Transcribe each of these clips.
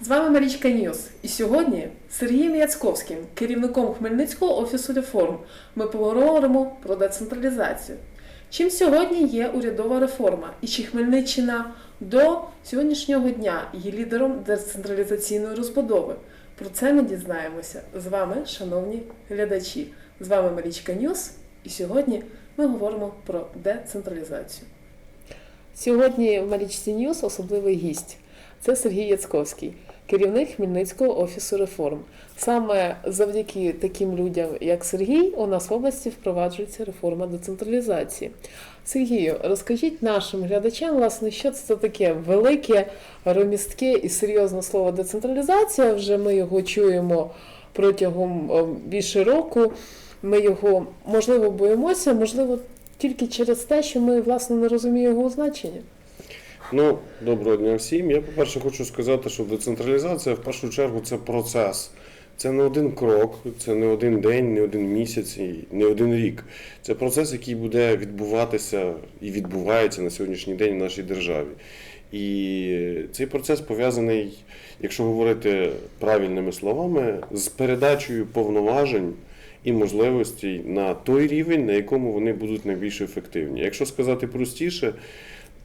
З вами Марічка Ньюс. І сьогодні з Сергієм Яцьковським, керівником Хмельницького офісу реформ, ми поговоримо про децентралізацію. Чим сьогодні є урядова реформа і чи Хмельниччина до сьогоднішнього дня є лідером децентралізаційної розбудови? Про це ми дізнаємося з вами, шановні глядачі. З вами Марічка Ньюс, і сьогодні ми говоримо про децентралізацію. Сьогодні в Марічці Ньюс особливий гість. Це Сергій Яцьковський, керівник Хмельницького офісу реформ. Саме завдяки таким людям, як Сергій, у нас в області впроваджується реформа децентралізації. Сергію, розкажіть нашим глядачам, власне, що це таке велике, ромістке і серйозне слово децентралізація. Вже ми його чуємо протягом більше року. Ми його можливо боїмося, можливо, тільки через те, що ми власне не розуміємо його значення. Ну, доброго дня всім. Я, по-перше, хочу сказати, що децентралізація в першу чергу це процес. Це не один крок, це не один день, не один місяць і не один рік. Це процес, який буде відбуватися і відбувається на сьогоднішній день в нашій державі. І цей процес пов'язаний, якщо говорити правильними словами, з передачею повноважень і можливостей на той рівень, на якому вони будуть найбільш ефективні. Якщо сказати простіше,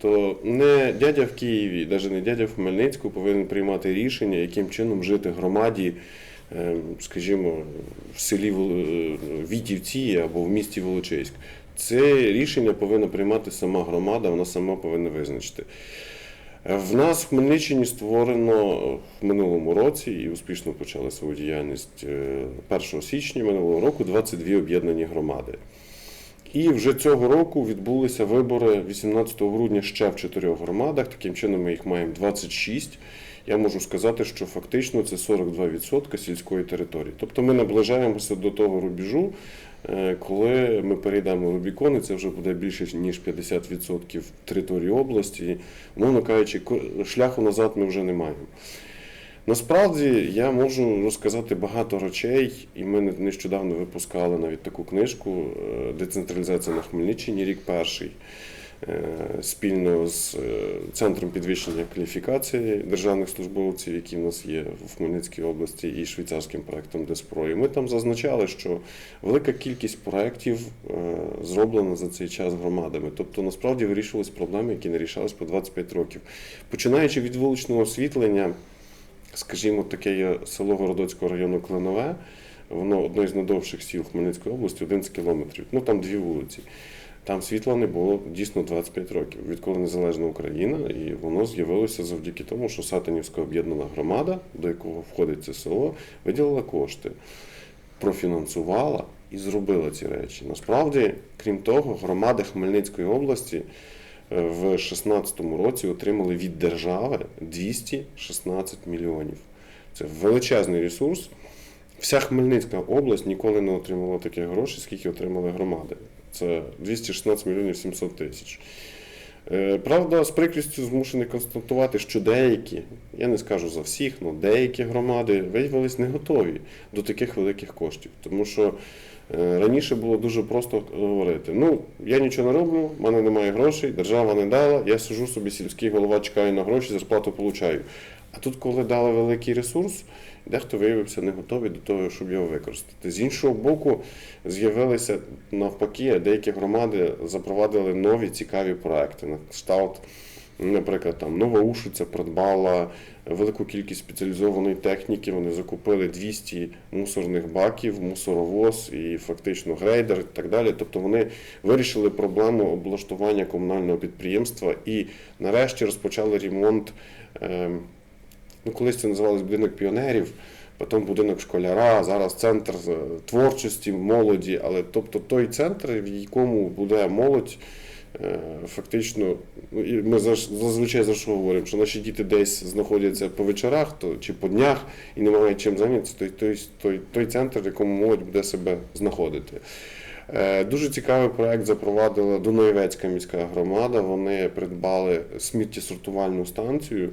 то не дядя в Києві, навіть не дядя в Хмельницьку повинен приймати рішення, яким чином жити громаді, ем, скажімо, в селі е, Вітівці або в місті Волочиськ. Це рішення повинна приймати сама громада, вона сама повинна визначити. Е, В нас в Хмельниччині створено в минулому році і успішно почали свою діяльність е, 1 січня минулого року 22 об'єднані громади. І вже цього року відбулися вибори 18 грудня ще в чотирьох громадах. Таким чином ми їх маємо 26. Я можу сказати, що фактично це 42% сільської території. Тобто ми наближаємося до того рубежу, е, коли ми перейдемо Рубікон, і це вже буде більше ніж 50% території області. Умовно кажучи, шляху назад ми вже не маємо. Насправді я можу розказати багато речей, і ми не- нещодавно випускали навіть таку книжку е, Децентралізація на Хмельниччині, рік перший, е, спільно з е, Центром підвищення кваліфікації державних службовців, які в нас є в Хмельницькій області, і швейцарським проектом Деспро. І ми там зазначали, що велика кількість проєктів зроблена за цей час громадами. Тобто насправді вирішувались проблеми, які не рішались по 25 років. Починаючи від вуличного освітлення. Скажімо, таке є село Городоцького району Клинове, воно одне з найдовших сіл Хмельницької області, 11 кілометрів. Ну там дві вулиці. Там світла не було дійсно 25 років, відколи незалежна Україна, і воно з'явилося завдяки тому, що Сатанівська об'єднана громада, до якого входить це село, виділила кошти, профінансувала і зробила ці речі. Насправді, крім того, громади Хмельницької області в 2016 році отримали від держави 216 мільйонів. Це величезний ресурс. Вся Хмельницька область ніколи не отримала таких грошей, скільки отримали громади. Це 216 мільйонів 700 тисяч. Е, Правда, з прикрістю змушений констатувати, що деякі, я не скажу за всіх, але деякі громади виявилися не готові до таких великих коштів. Тому що е, раніше було дуже просто говорити: ну, я нічого не роблю, в мене немає грошей, держава не дала, я сижу собі сільський голова, чекаю на гроші, зарплату получаю. А тут, коли дали великий ресурс, дехто виявився не готовий до того, щоб його використати. З іншого боку, з'явилися навпаки, деякі громади запровадили нові цікаві проекти. На кшталт, наприклад, там Нова Ушиця придбала велику кількість спеціалізованої техніки. Вони закупили 200 мусорних баків, мусоровоз і фактично грейдер і так далі. Тобто вони вирішили проблему облаштування комунального підприємства і нарешті розпочали ремонт. ем, Ну, колись це називалось будинок піонерів, потім будинок школяра, зараз центр е, творчості, молоді. Але тобто той центр, в якому буде молодь, фактично, ну, ми зазвичай за що говоримо, що наші діти десь знаходяться по вечорах то, чи по днях і не мають чим зайнятися, той, той, той, той центр, в якому молодь буде себе знаходити. Е, Дуже цікавий проект запровадила Дунаєвецька міська громада. Вони придбали сміттєсортувальну станцію,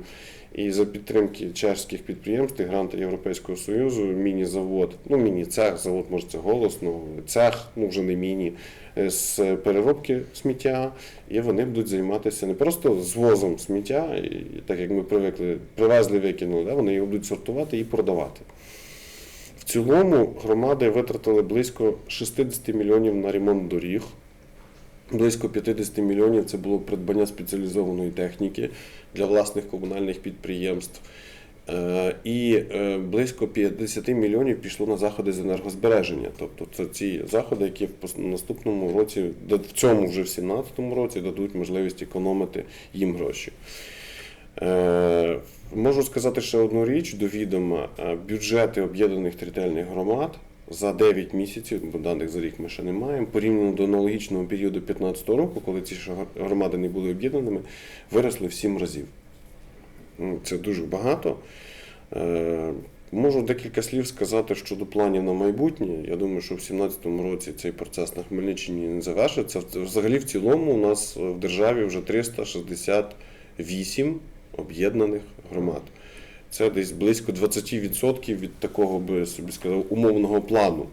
І за підтримки чешських підприємств і гранти Європейського Союзу міні-завод, ну міні-цех, завод може це голосно, цех, ну вже не міні, е, з переробки сміття, і вони будуть займатися не просто звозом сміття, і, так як ми привикли, привезли, викинули, да, вони його будуть сортувати і продавати. В цілому громади витратили близько 60 мільйонів на ремонт доріг. Близько 50 мільйонів це було придбання спеціалізованої техніки для власних комунальних підприємств. Е, І е, близько 50 мільйонів пішло на заходи з енергозбереження. Тобто це ці заходи, які в наступному році, в цьому вже в 2017 році дадуть можливість економити їм гроші. Е, Можу сказати ще одну річ до відома. Бюджети об'єднаних територіальних громад за 9 місяців, бо даних за рік ми ще не маємо, порівняно до аналогічного періоду 2015 року, коли ці громади не були об'єднаними, виросли в 7 разів. Ну, Це дуже багато. Е, Можу декілька слів сказати щодо планів на майбутнє. Я думаю, що в 2017 році цей процес на Хмельниччині не завершиться. Взагалі, в цілому, у нас в державі вже 368 об'єднаних громад. Це десь близько 20% від такого би собі сказав умовного плану.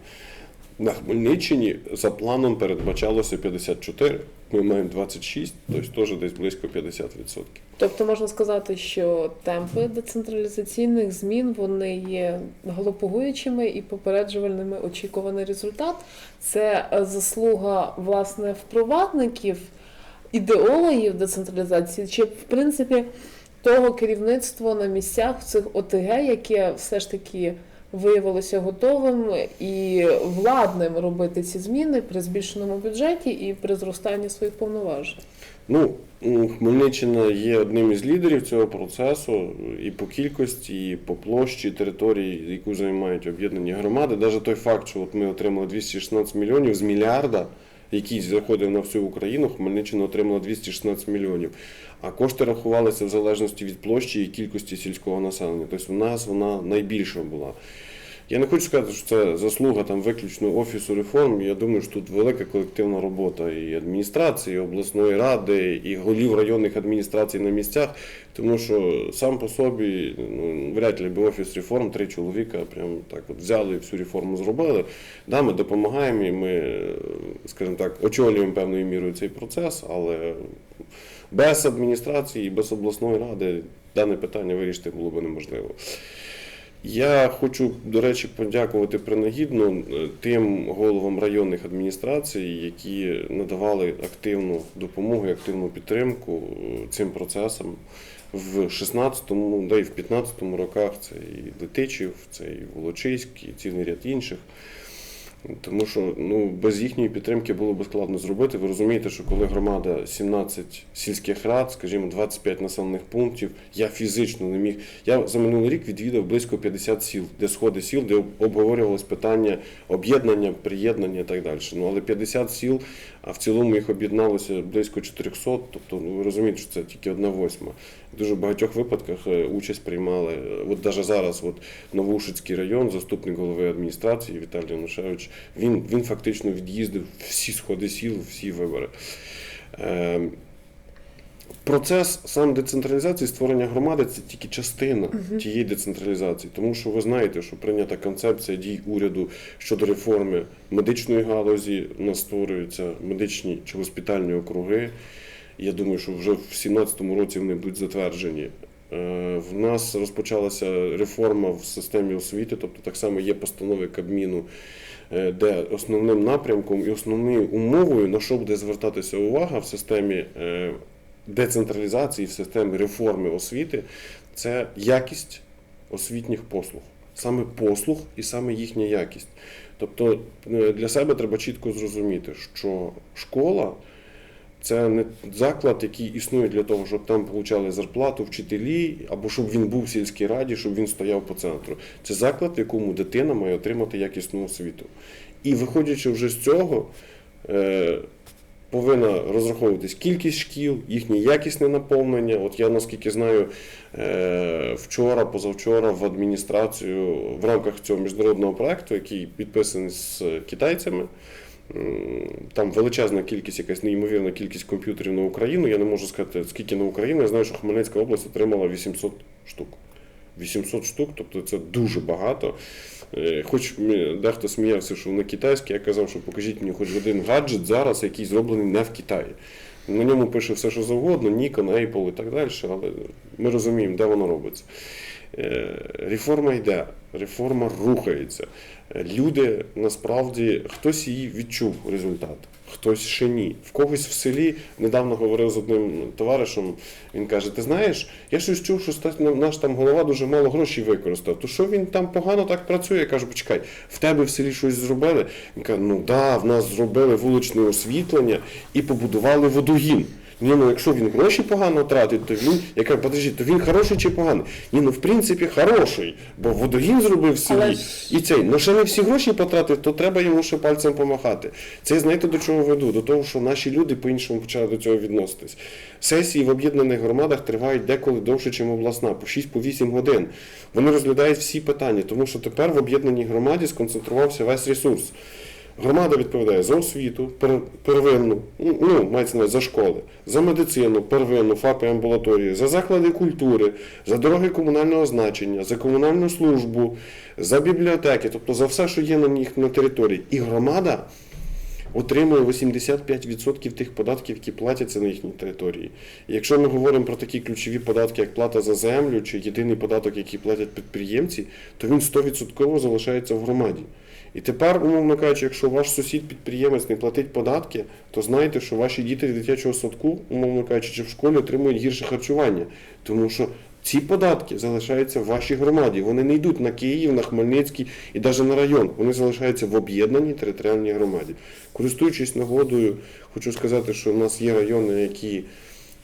На Хмельниччині за планом передбачалося 54. Ми маємо 26, тобто теж десь близько 50%. Тобто можна сказати, що темпи децентралізаційних змін вони є галопуючими і попереджувальними очікуваний результат. Це е, заслуга власне впровадників, ідеологів децентралізації, чи в принципі того керівництва на місцях цих ОТГ, яке все ж таки виявилося готовим і владним робити ці зміни при збільшеному бюджеті і при зростанні своїх повноважень. Ну, Хмельниччина є одним із лідерів цього процесу і по кількості, і по площі території, яку займають об'єднані громади. Навіть той факт, що от ми отримали 216 мільйонів з мільярда, який заходив на всю Україну, Хмельниччина отримала 216 мільйонів. А кошти рахувалися в залежності від площі і кількості сільського населення. Тобто в нас вона найбільша була. Я не хочу сказати, що це заслуга там виключно офісу реформ. Я думаю, що тут велика колективна робота і адміністрації, і обласної ради, і голів районних адміністрацій на місцях. Тому що сам по собі ну, вряд ли би офіс реформ три чоловіка прям так от взяли і всю реформу зробили. Да, ми допомагаємо і ми, скажімо так, очолюємо певною мірою цей процес, але без адміністрації, і без обласної ради дане питання вирішити було б неможливо. Я хочу, до речі, подякувати принагідно е, тим головам районних адміністрацій, які надавали активну допомогу активну підтримку е, цим процесам в 16-му, да і в 15-му роках. Це і Летичів, це і Волочиськ, і цілий ряд інших. Тому що ну, без їхньої підтримки було б складно зробити. Ви розумієте, що коли громада 17 сільських рад, скажімо, 25 населених пунктів, я фізично не міг. Я за минулий рік відвідав близько 50 сіл, де сходи сіл, де обговорювалось питання об'єднання, приєднання і так далі. Ну але 50 сіл, а в цілому їх об'єдналося близько 400, тобто ну, ви розумієте, що це тільки одна восьма. Дуже багатьох випадках е, участь приймали. е, От навіть зараз, от Новоушицький район, заступник голови адміністрації Віталій Янушевич, він, він фактично від'їздив всі сходи сіл, всі вибори. Е, Процес сам децентралізації створення громади це тільки частина тієї децентралізації, тому що ви знаєте, що прийнята концепція дій уряду щодо реформи медичної галузі, у нас створюються медичні чи госпітальні округи. Я думаю, що вже в 2017 році вони будуть затверджені. Е, В нас розпочалася реформа в системі освіти, тобто так само є постанови Кабміну, е, де основним напрямком і основною умовою, на що буде звертатися увага в системі е, децентралізації, в системі реформи освіти, це якість освітніх послуг. Саме послуг і саме їхня якість. Тобто для себе треба чітко зрозуміти, що школа це не заклад, який існує для того, щоб там получали зарплату вчителі, або щоб він був в сільській раді, щоб він стояв по центру. Це заклад, в якому дитина має отримати якісну освіту. І виходячи вже з цього, е, повинна розраховуватись кількість шкіл, їхнє якісне наповнення. От я наскільки знаю, е, вчора, позавчора в адміністрацію в рамках цього міжнародного проекту, який підписаний з китайцями. Там величезна кількість, якась неймовірна кількість комп'ютерів на Україну. Я не можу сказати, скільки на Україну. Я знаю, що Хмельницька область отримала 800 штук. 800 штук, тобто це дуже багато. Е, Хоч дехто сміявся, що вони китайські, я казав, що покажіть мені хоч один гаджет зараз, який зроблений не в Китаї. На ньому пише все, що завгодно, Nikon, Apple і так далі, але ми розуміємо, де воно робиться. Е, Реформа йде, реформа рухається. Люди насправді хтось її відчув результат, хтось ще ні. В когось в селі недавно говорив з одним товаришем. Він каже: Ти знаєш, я щось чув, що наш там голова дуже мало грошей використав. То що він там погано так працює? Я кажу, почекай, в тебе в селі щось зробили? Він каже, ну да, в нас зробили вуличне освітлення і побудували водогін. Ні, ну якщо він гроші погано тратить, то він, я кажу, подожди, то він хороший чи поганий? Ні, ну в принципі хороший, бо водогін зробив в селі. І цей, ну ще не всі гроші потратив, то треба йому ще пальцем помахати. Це знаєте до чого веду? До того, що наші люди по-іншому почали до цього відноситись. Сесії в об'єднаних громадах тривають деколи довше, ніж обласна, по 6-8 годин. Вони розглядають всі питання, тому що тепер в об'єднаній громаді сконцентрувався весь ресурс. Громада відповідає за освіту, пер- первинну, ну, мається за школи, за медицину, первинну, ФАПи, амбулаторії, за заклади культури, за дороги комунального значення, за комунальну службу, за бібліотеки, тобто за все, що є на їх на території. І громада отримує 85% тих податків, які платяться на їхній території. І якщо ми говоримо про такі ключові податки, як плата за землю чи єдиний податок, який платять підприємці, то він 100% залишається в громаді. І тепер, умовно кажучи, якщо ваш сусід-підприємець не платить податки, то знайте, що ваші діти в дитячого садку, умовно кажучи, чи в школі отримують гірше харчування. Тому що ці податки залишаються в вашій громаді. Вони не йдуть на Київ, на Хмельницький і навіть на район. Вони залишаються в об'єднаній територіальній громаді. Користуючись нагодою, хочу сказати, що в нас є райони, які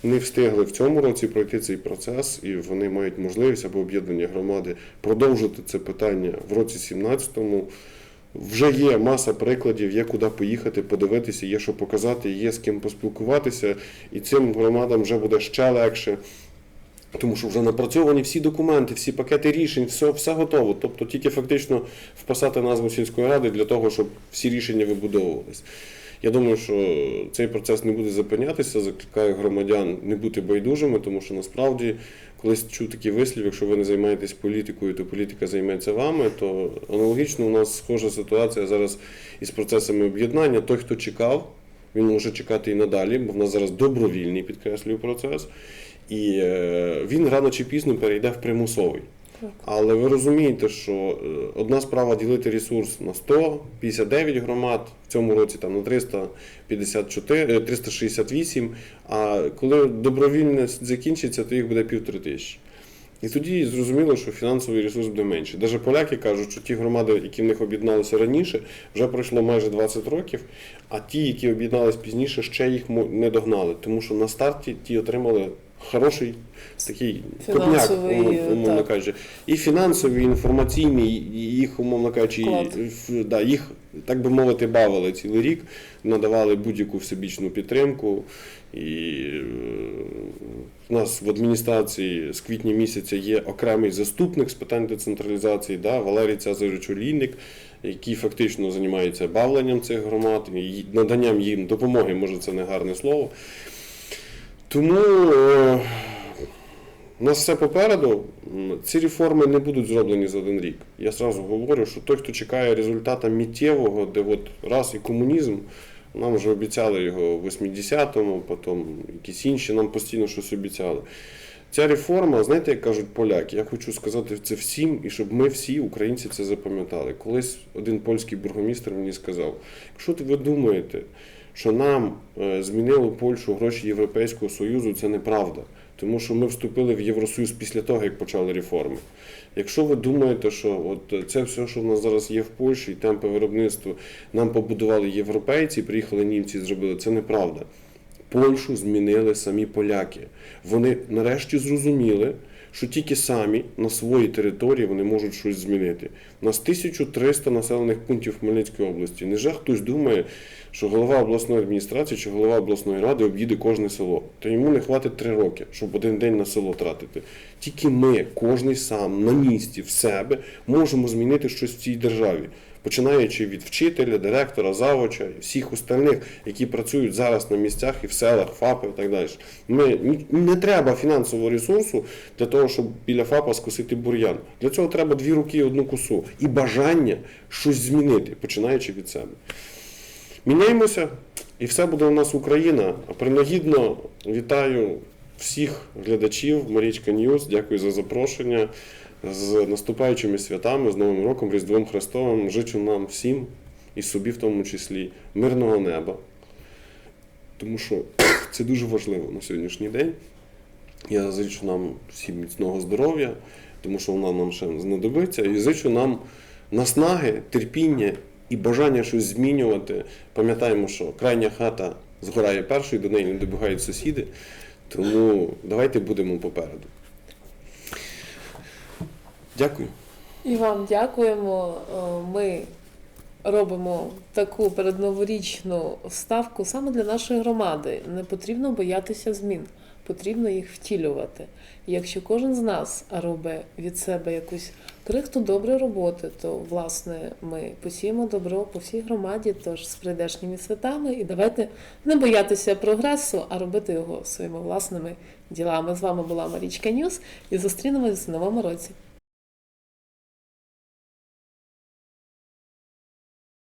не встигли в цьому році пройти цей процес, і вони мають можливість або об'єднані громади продовжити це питання в році 17-му. Вже є маса прикладів, є куди поїхати, подивитися, є що показати, є з ким поспілкуватися, і цим громадам вже буде ще легше. Тому що вже напрацьовані всі документи, всі пакети рішень, все, все готово. Тобто тільки фактично вписати назву сільської ради для того, щоб всі рішення вибудовувались. Я думаю, що цей процес не буде зупинятися. Закликаю громадян не бути байдужими, тому що насправді колись чув такий вислів, якщо ви не займаєтесь політикою, то політика займеться вами. То аналогічно у нас схожа ситуація зараз із процесами об'єднання. Той, хто чекав, він може чекати і надалі, бо в нас зараз добровільний підкреслюю процес. І е, він рано чи пізно перейде в примусовий. Але ви розумієте, що е, одна справа ділити ресурс на 159 громад, в цьому році там на 354, е, 368, а коли добровільне закінчиться, то їх буде півтори тисячі. І тоді зрозуміло, що фінансовий ресурс буде менше. Навіть поляки кажуть, що ті громади, які в них об'єдналися раніше, вже пройшло майже 20 років, а ті, які об'єднались пізніше, ще їх не догнали, тому що на старті ті отримали хороший такий копняк, умовно так. кажучи, і фінансовий, і інформаційний, і їх, умовно кажучи, і, да, їх, так би мовити, бавили цілий рік, надавали будь-яку всебічну підтримку. І е, в нас в адміністрації з квітня місяця є окремий заступник з питань децентралізації, да, Валерій Цезаревич Олійник, який фактично займається бавленням цих громад, наданням їм допомоги, може це не гарне слово. Тому е, нас все попереду. Ці реформи не будуть зроблені за один рік. Я зразу говорю, що той, хто чекає результата миттєвого, де от раз і комунізм, нам вже обіцяли його в 80-му, потім якісь інші, нам постійно щось обіцяли. Ця реформа, знаєте, як кажуть поляки, я хочу сказати це всім, і щоб ми всі, українці, це запам'ятали. Колись один польський бургомістр мені сказав: якщо ви думаєте, що нам е, змінило Польщу гроші Європейського Союзу, це неправда. Тому що ми вступили в Євросоюз після того, як почали реформи. Якщо ви думаєте, що от це все, що в нас зараз є в Польщі, і темпи виробництва нам побудували європейці, приїхали німці і зробили, це неправда. Польщу змінили самі поляки. Вони нарешті зрозуміли, що тільки самі на своїй території вони можуть щось змінити. У нас 1300 населених пунктів Хмельницької області. Невже хтось думає, що голова обласної адміністрації чи голова обласної ради об'їде кожне село? То йому не хватить три роки, щоб один день на село тратити. Тільки ми, кожний сам на місці в себе, можемо змінити щось в цій державі. Починаючи від вчителя, директора, завуча всіх остальних, які працюють зараз на місцях і в селах, ФАПи і так далі. Ми не треба фінансового ресурсу для того, щоб біля ФАПа скосити бур'ян. Для цього треба дві руки і одну косу і бажання щось змінити, починаючи від себе. Міняємося, і все буде у нас Україна. Принагідно вітаю всіх глядачів Марічка Ньюз. Дякую за запрошення. З наступаючими святами, з Новим роком, Різдвом Христовим. Жичу нам всім, і собі в тому числі, мирного неба. Тому що це дуже важливо на сьогоднішній день. Я зичу нам всім міцного здоров'я, тому що вона нам ще знадобиться. І зичу нам наснаги, терпіння і бажання щось змінювати. Пам'ятаємо, що крайня хата згорає першою, до неї не добігають сусіди. Тому давайте будемо попереду. Дякую. І вам дякуємо. Е, Ми робимо таку передноворічну ставку саме для нашої громади. Не потрібно боятися змін, потрібно їх втілювати. І якщо кожен з нас робить від себе якусь крихту доброї роботи, то власне ми посіємо добро по всій громаді, тож з прийдешніми святами, і давайте не боятися прогресу, а робити його своїми власними ділами. З вами була Марічка Ньюс і зустрінемось в новому році.